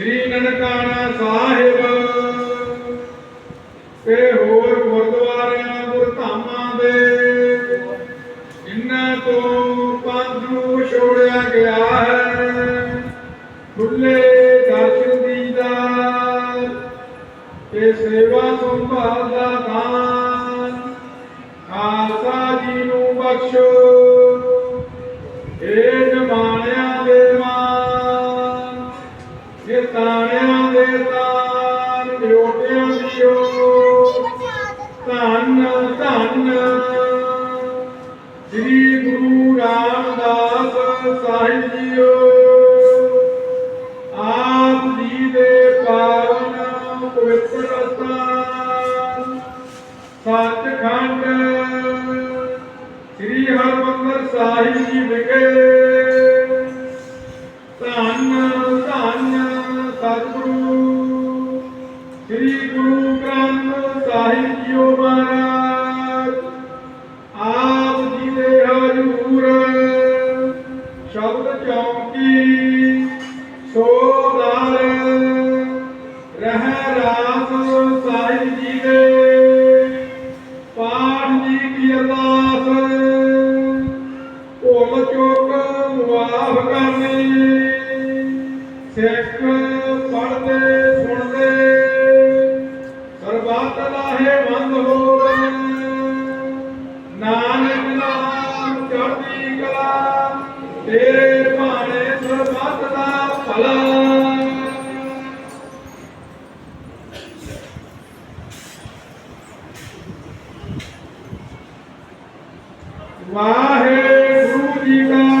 ਸ੍ਰੀ ਨਨਕਾਣਾ ਸਾਹਿਬ। ਤੇ ਹੋਰ ਗੁਰਦੁਆਰਿਆਂ, ਗੁਰਧਾਮਾਂ ਦੇ ਜਿਨ੍ਹਾਂ ਤੋਂ ਪੰਜ ਨੂੰ ਛੋੜਿਆ ਗਿਆ ਹੈ, ਖੁੱਲੇ ਦਰਸ਼ਨ ਦੀਦਾਰ ਤੇ ਸੇਵਾ ਸੰਭਾਲ ਦਾ ਦਾਨ ਖਾਲਸਾ ਜੀ ਨੂੰ ਬਖਸ਼ੋ। ਏ ਜੋਟਿਆਂ ਦਿਓ ਧੰਨ ਧੰਨ। ਸ੍ਰੀ ਗੁਰੂ ਰਾਮਦਾਸ ਸਾਹਿਬ ਜੀਓ। ਆਪ ਜੀ ਦੇ ਪਾਵਨ ਪਵਿੱਤਰ ਸਥਾਨ ਸੱਚਖੰਡ, ਸ੍ਰੀ ਹਰਿਮੰਦਰ ਸਾਹਿਬ ਜੀ ਵਿਖੇ ਗ੍ਰੰਥ ਜੀਓ ਮਹਾਰਾਜ, ਆਪ ਜੀ ਦੇ ਹਜ਼ੂਰ। ਸ਼ਬਦ ਚੌਂਕੀ ਸੋਦਾਰ ਰਹਿ ਰਾਸ ਸਾਹਿਬ ਜੀ ਦੇ। ਪਾਠ ਜੀ ਕੀ ਅਰਦਾਸ, ਭੁੱਲ ਚੁੱਕ ਮੁਆਫ ਕਰਨੀ। ਸਿੱਖ ਪੜਦੇ ਕਲਾ ਤੇਰੇ ਭਾਣੇ ਸਰਬੱਤ ਦਾ ਭਲਾ। ਵਾਹਿਗੁਰੂ ਜੀ ਕਾ